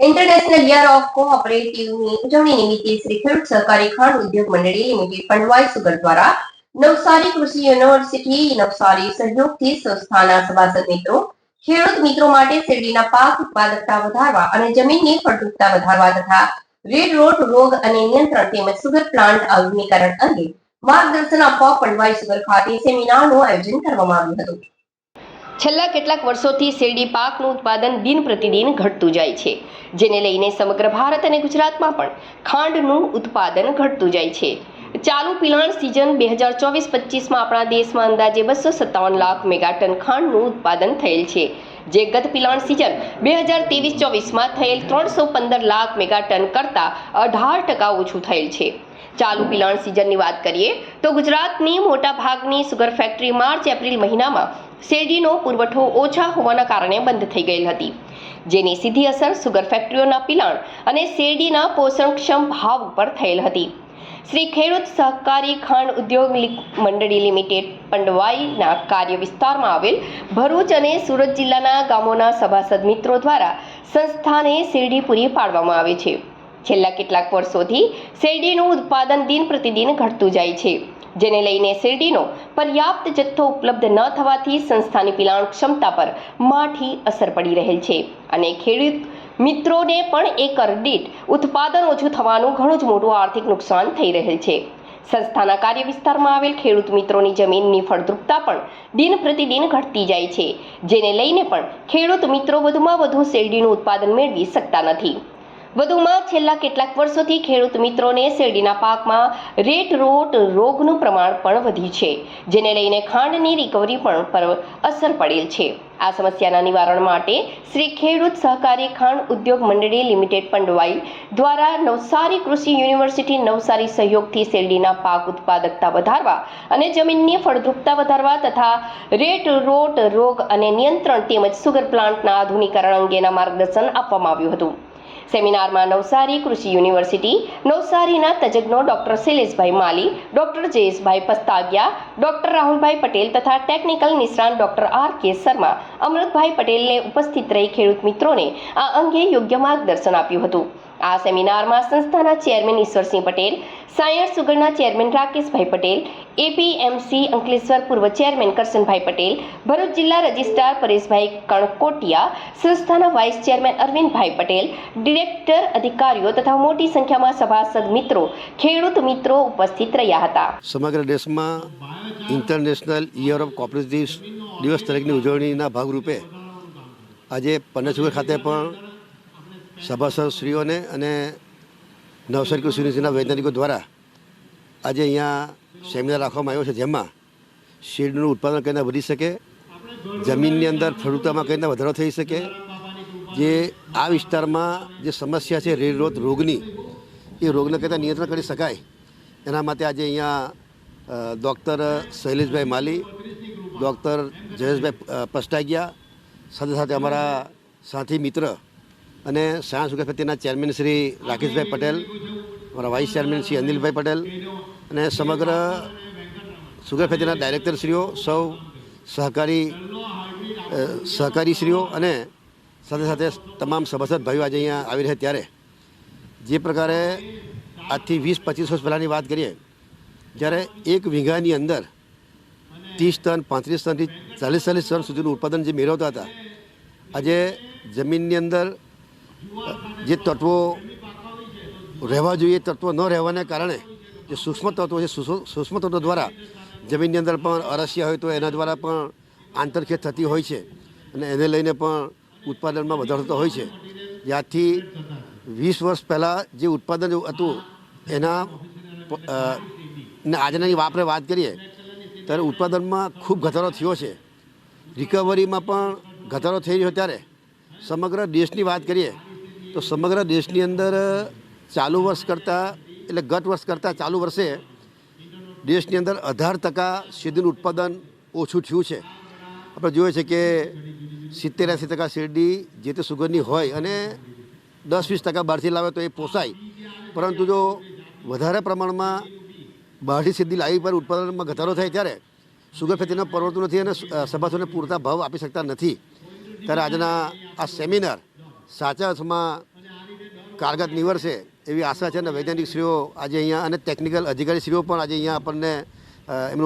International year of કોઓપરેટિવની ઉજવણી નિમિત્તે શ્રી ખેડૂત સહકારી ખાંડ ઉદ્યોગ મંડળી લિમિટેડ પંડવાઈ સુગર દ્વારા નવસારી કૃષિ યુનિવર્સિટી, નવસારી સહયોગથી સંસ્થાના સભાસદ મિત્રો, ખેડૂત મિત્રો માટે શેરડીના પાક ઉત્પાદકતા વધારવા અને જમીનની ફળદ્રુપતા વધારવા તથા રેડ રોટ રોગ અને નિયંત્રણ તેમજ સુગર પ્લાન્ટ આધુનિકરણ અંગે માર્ગદર્શન આપવા પંડવાઈ સુગર ખાતે સેમિનારનું આયોજન કરવામાં આવ્યું હતું. છેલ્લા કેટલાક વર્ષોથી શેરડી પાકનું ઉત્પાદન દિન પ્રતિદિન ઘટતું જાય છે, જેને લઈને સમગ્ર ભારત અને ગુજરાતમાં પણ ખાંડનું ઉત્પાદન ઘટતું જાય છે. ચાલુ પિલાણ સિઝન બે હજાર ચોવીસ પચીસમાં આપણા દેશમાં અંદાજે બસો સત્તાવન લાખ મેગાટન ખાંડનું ઉત્પાદન થયેલ છે જે ગત પિલાણ સિઝન બે હજાર ત્રેવીસ ચોવીસમાં થયેલ ત્રણસો પંદર લાખ મેગા ટન કરતાં અઢાર ટકા ઓછું થયેલ છે. ચાલુ પિલાણ સિઝનની વાત કરીએ તો ગુજરાતની મોટા ભાગની સુગર ફેક્ટરી માર્ચ એપ્રિલ મહિનામાં શેરડીનો પુરવઠો ઓછા હોવાના કારણે બંધ થઈ ગયેલ હતી. જેની સીધી અસર સુગર ફેક્ટરીઓના પિલાણ અને શેરડીના પોષણક્ષમ ભાવ ઉપર થયેલ હતી. શ્રી ખેડૂત સહકારી ખાંડ ઉદ્યોગ મંડળી લિમિટેડ પંડવાઈના કાર્ય વિસ્તારમાં આવેલ ભરૂચ અને સુરત જિલ્લાના ગામોના સભાસદ મિત્રો દ્વારા સંસ્થાને શેરડી પૂરી પાડવામાં આવે છે. છેલ્લા કેટલાક વર્ષોથી શેરડીનું ઉત્પાદન દિન પ્રતિદિન ઘટતું જાય છે. જેને લઈને શેરડીનો પર્યાપ્ત જથ્થો ઉપલબ્ધ ન થવાથી સંસ્થાની પિલાણ ક્ષમતા પર માઠી અસર પડી રહેલ છે અને ખેડૂત મિત્રોને પણ એકર દીઠ ઉત્પાદન ઓછું થવાનું ઘણું જ મોટું આર્થિક નુકસાન થઈ રહેલ છે. સંસ્થાના કાર્ય વિસ્તારમાં આવેલ ખેડૂત મિત્રોની જમીનની ફળદ્રુપતા પણ દિન પ્રતિદિન ઘટતી જાય છે. જેને લઈને પણ ખેડૂત મિત્રો વધુમાં વધુ શેરડીનું ઉત્પાદન મેળવી શકતા નથી. વધુમાં છેલ્લા કેટલાક વર્ષોથી ખેડૂત મિત્રોને શેરડીના પાકમાં રેટ રોટ રોગનું પ્રમાણ પણ વધ્યું છે, જેને લઈને ખાંડની રિકવરી પણ પર અસર પડેલ છે. આ સમસ્યાના નિવારણ માટે શ્રી ખેડૂત સહકારી ખાંડ ઉદ્યોગ મંડળી લિમિટેડ પંડવાઈ દ્વારા નવસારી કૃષિ યુનિવર્સિટી નવસારી સહયોગથી શેરડીના પાક ઉત્પાદકતા વધારવા અને જમીનની ફળદ્રુપતા વધારવા તથા રેટ રોટ રોગ અને નિયંત્રણ તેમજ સુગર પ્લાન્ટના આધુનિકરણ અંગેના માર્ગદર્શન આપવામાં આવ્યું હતું. સેમિનારમાં નવસારી કૃષિ યુનિવર્સિટી, નવસારીના તજજ્ઞો doctor Shaileshbhai Mali, doctor Jayeshbhai Pastagiya, doctor Rahulbhai Patel તથા ટેકનિકલ નિષ્ણાંત doctor R K Sharma, Amrutbhai પટેલને ઉપસ્થિત રહી ખેડૂત મિત્રોને આ અંગે યોગ્ય માર્ગદર્શન આપ્યું હતું. આ સેમિનારમાં સંસ્થાના ચેરમેન ઈશ્વરસિંહ પટેલ સાયન્સ સુગરના ચેરમેન રાકેશભાઈ પટેલ, એપીએમસી અંકલેશ્વર પૂર્વ ચેરમેન કરશનભાઈ પટેલ, ભરૂચ જિલ્લા રજિસ્ટ્રાર પરેશભાઈ કણકોટિયા, સંસ્થાના vice chairman Arvindbhai Patel, director અધિકારીઓ તથા મોટી સંખ્યામાં સભાસદ મિત્રો, ખેડૂત મિત્રો ઉપસ્થિત રહ્યા હતા. સમગ્ર દેશમાં ઇન્ટરનેશનલ યર ઓફ કોપરેટિવ દિવસ તરીકેની ઉજવણીના ભાગરૂપે આજે પન્નેસુગર ખાતે પણ સભાસદશ્રીઓને અને નવસારી કૃષિ યુનિવર્સિટીના વૈજ્ઞાનિકો દ્વારા આજે અહીંયા સેમિનાર રાખવામાં આવ્યો છે, જેમાં શેરડીનું ઉત્પાદન કઈ વધી શકે, જમીનની અંદર ફળદ્રુપતામાં કઈ વધારો થઈ શકે. જે આ વિસ્તારમાં જે સમસ્યા છે રેડરોત રોગની, એ રોગને કઈ નિયંત્રણ કરી શકાય. એના માટે આજે અહીંયા ડૉક્ટર શૈલેષભાઈ માલી, ડૉક્ટર જયેશભાઈ પસ્ટાગિયા સાથે સાથે અમારા સાથી મિત્ર અને સાયન્સ યુનિવર્સિટીના ચેરમેન શ્રી રાકેશભાઈ પટેલ, અમારા વાઇસ ચેરમેન શ્રી અનિલભાઈ પટેલ અને સમગ્ર સુગર ફેક્ટરીના ડાયરેક્ટરશ્રીઓ સૌ સહકારી સહકારીશ્રીઓ અને સાથે સાથે તમામ સભાસદ ભાઈઓ આજે અહીંયા આવી રહ્યા ત્યારે. જે પ્રકારે આજથી વીસ, પચીસ વર્ષ પહેલાંની વાત કરીએ, જ્યારે એક વીઘાની અંદર ત્રીસ ટન, પાંત્રીસ ટનથી ચાલીસ ચાલીસ ટન સુધીનું ઉત્પાદન જે મેળવતા હતા, આજે જમીનની અંદર જે તત્વો રહેવા જોઈએ તત્વો ન રહેવાને કારણે જે સૂક્ષ્મ તત્વો છે, સૂક્ષ્મ તત્વો દ્વારા જમીનની અંદર પણ અરસ્યા હોય તો એના દ્વારા પણ આંતરખેદ થતી હોય છે અને એને લઈને પણ ઉત્પાદનમાં વધારો થતો હોય છે. જ્યાંથી વીસ વર્ષ પહેલાં જે ઉત્પાદન હતું, એના ને આજનાની વાપરે વાત કરીએ, ત્યારે ઉત્પાદનમાં ખૂબ ઘટાડો થયો છે. રિકવરીમાં પણ ઘટાડો થઈ રહ્યો ત્યારે. સમગ્ર દેશની વાત કરીએ તો સમગ્ર દેશની અંદર ચાલુ વર્ષ કરતાં, એટલે ગત વર્ષ કરતાં ચાલુ વર્ષે દેશની અંદર અઢાર ટકા શેરડીનું ઉત્પાદન ઓછું થયું છે. આપણે જોઈએ છે કે સિત્તેર એંસી ટકા શેરડી જે તે સુગરની હોય અને દસ વીસ ટકા બહારથી લાવે તો એ પોસાય. પરંતુ જો વધારે પ્રમાણમાં બહારથી શેરડી લાવી પર ઉત્પાદનમાં ઘટાડો થાય ત્યારે સુગર ફેક્ટરીને પરવડતું નથી અને સભાસદોને પૂરતા ભાવ આપી શકતા નથી. ત્યારે આજના આ સેમિનાર સાચા અર્થમાં કારગત નિવડશે એવી આશા છે અને વૈજ્ઞાનિક શ્રીઓ આજે અહીંયા અને ટેકનિકલ અધિકારી શ્રીઓ પણ આજે અહીંયા આપણને એમનું